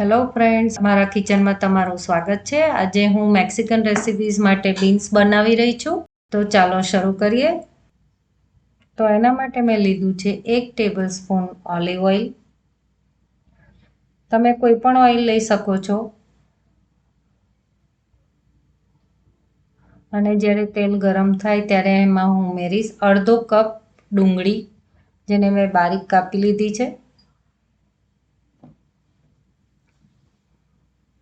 Hello friends મારા કિચનમાં તમારું સ્વાગત છે. આજે હું મેક્સિકન રેસિપીઝ માટે બીન્સ બનાવી રહી છું. તો ચાલો શરૂ કરીએ. તો એના માટે મેં લીધું છે એક ટેબલ સ્પૂન ઓલિવ ઓઇલ તમે કોઈ પણ ઓઇલ લઈ શકો છો. અને જ્યારે તેલ ગરમ થાય ત્યારે એમાં હું ઉમેરીશ અડધો કપ ડુંગળી, જેને મેં બારીક કાપી લીધી છે.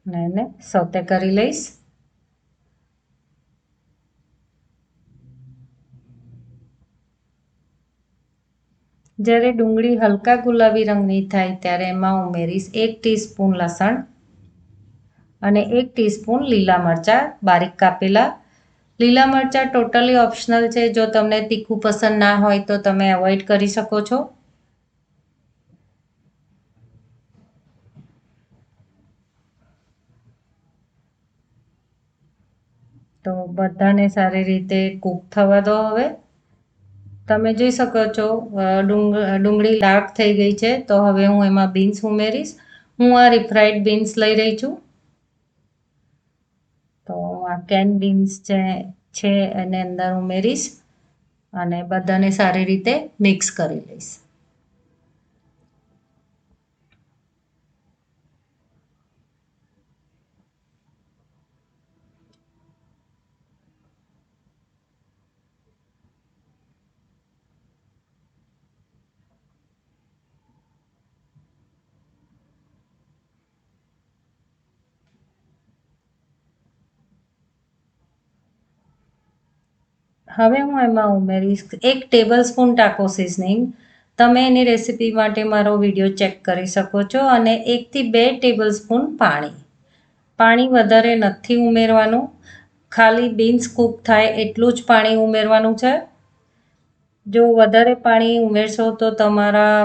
અને એને સોતે કરી લઈશ. જ્યારે ડુંગળી હલકા ગુલાબી રંગની થાય ત્યારે એમાં ઉમેરીશ એક ટીસ્પૂન લસણ અને એક ટીસ્પૂન લીલા મરચાં, બારીક કાપેલા. લીલા મરચાં ટોટલી ઓપ્શનલ છે. જો તમને તીખું પસંદ ના હોય તો તમે એવોઇડ કરી શકો છો. તો બધાને સારી રીતે કૂક થવા દો હવે. તમે જોઈ શકો છો ડુંગળી ડાર્ક થઈ ગઈ છે, તો હવે હું એમાં બીન્સ ઉમેરીશ. હું આ રિફ્રાઈડ બીન્સ લઈ રહી છું. તો આ કેન બીન્સ જે છે એને અંદર ઉમેરીશ અને બધાને સારી રીતે મિક્સ કરી લઈશ. હવે હું એમાં ઉમેરીશ. એક ટેબલ સ્પૂન ટાકો સિઝનિંગ તમે એની રેસીપી માટે મારો વીડિયો ચેક કરી શકો છો અને એકથી બે ટેબલ સ્પૂન પાણી. પાણી વધારે નથી ઉમેરવાનું. ખાલી બીન્સ કૂક થાય એટલું જ પાણી ઉમેરવાનું છે. જો વધારે પાણી ઉમેરશો તો તમારા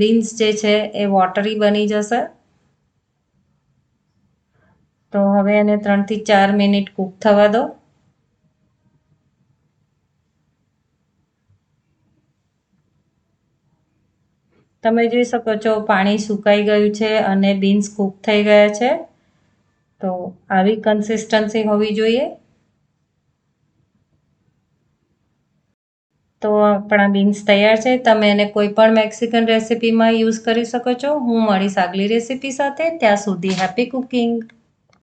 બીન્સ જે છે એ વોટરી બની જશે. તો હવે એને ત્રણથી ચાર મિનિટ કૂક થવા દો. તમે જોઈ શકો છો, પાણી સુકાઈ ગયું છે અને બીન્સ કૂક થઈ ગયા છે. તો આવી કન્સિસ્ટન્સી હોવી જોઈએ. તો આપણા બીન્સ તૈયાર છે. તમે એને કોઈ પણ મેક્સિકન રેસીપીમાં યુઝ કરી શકો છો. હું મળીશ આગલી રેસીપી સાથે ત્યાં સુધી હેપી કુકિંગ